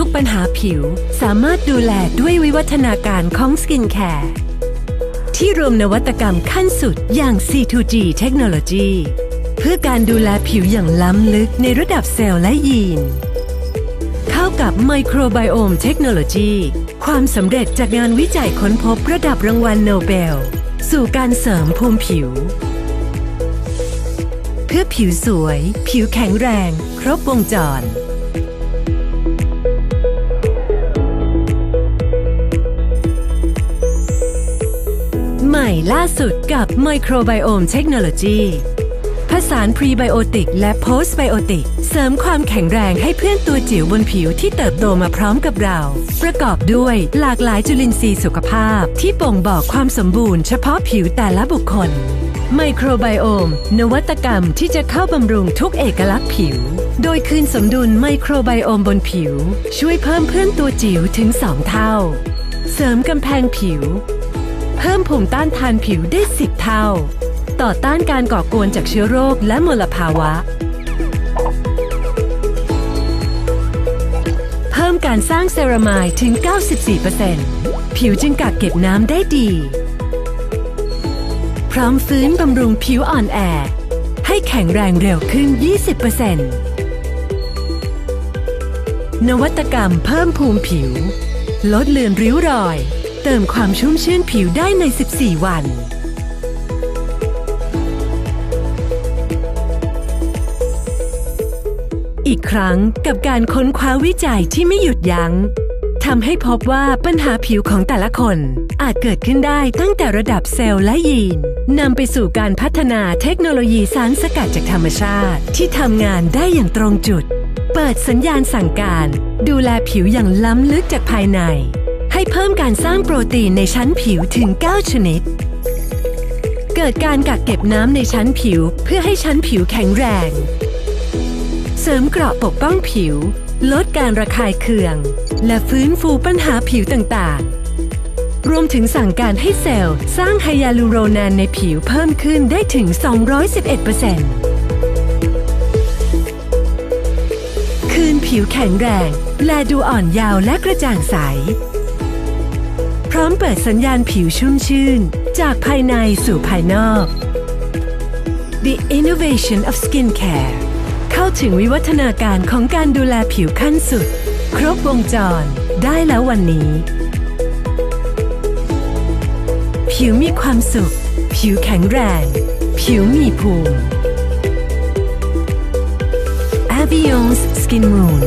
ทุกปัญหาผิวสามารถดูแลด้วยวิวัฒนาการของสกินแคร์ที่รวมนวัตกรรมขั้นสุดอย่าง C2G เทคโนโลยีเพื่อการดูแลผิวอย่างล้ำลึกในระดับเซลล์และยีน เข้ากับไมโครไบโอมเทคโนโลยีความสำเร็จจากงานวิจัยค้นพบระดับรางวัลโนเบล สู่การเสริมภูมิผิว เพื่อผิวสวย ผิวแข็งแรง ครบวงจร ม่ล่าสุดกับ Microbiome Technology ผสานพรีไบโอติกและโพสไบโอติก เสริมความแข็งแรงให้เพื่อนตัวจิ๋วบนผิวที่เติบโตมาพร้อมกับเรา ประกอบด้วยหลากหลายจุลินทรีย์สุขภาพ ที่บ่งบอกความสมบูรณ์เฉพาะผิวแต่ละบุคคล ไมโครไบโอม นวัตกรรมที่จะเข้าบำรุงทุกเอกลักษณ์ผิว โดยคืนสมดุลไมโครไบโอมบนผิว ช่วยเพิ่มเพื่อนตัวจิ๋วถึง 2 เท่า เสริมกำแพงผิว เพิ่มภูมิต้านทานผิวได้ 10 เท่า ต่อต้านการก่อกวนจากเชื้อโรคและมลภาวะ เพิ่มการสร้างเซรามายถึง 94%ผิวจึงกักเก็บน้ำได้ดี พร้อมฟื้นบำรุงผิวอ่อนแอ ให้แข็งแรงเร็วขึ้น 20%นวัตกรรมเพิ่มภูมิผิว ลดเลือนริ้วรอย เติมความชุ่มชื่นผิวได้ใน 14 วัน อีกครั้งกับการค้นคว้าวิจัยที่ไม่หยุดยัง้งทำให้พบว่าปัญหาผิวของแต่ละคน อาจเกิดขึ้นได้ตั้งแต่ระดับเซลล์และยีนนำไปสู่การพัฒนาเทคโนโลยีสารสกัดจากธรรมชาติ ที่ทำงานได้อย่างตรงจุด เปิดสัญญาณสั่งการ ดูแลผิวอย่างล้ำลึกจากภายใน เพิ่มการสร้างโปรตีนในชั้นผิวถึง 9 ชนิด เกิดการกักเก็บน้ำในชั้นผิวเพื่อให้ชั้นผิวแข็งแรง เสริมเกราะปกป้องผิว ลดการระคายเคือง และฟื้นฟูปัญหาผิวต่างๆ รวมถึงสั่งการให้เซลล์สร้างไฮยาลูโรนานในผิวเพิ่มขึ้นได้ถึง 211%คืนผิวแข็งแรง และดูอ่อนยาวและกระจ่างใส พร้อมเปิดสัญญาณผิวชุ่มชื่น จากภายในสู่ภายนอก The innovation of skincare เข้าถึงวิวัฒนาการของการดูแลผิวขั้นสุด ครบวงจรได้แล้ววันนี้ ผิวมีความสุข ผิวแข็งแรง ผิวมีภูมิ Avion's Skin Moon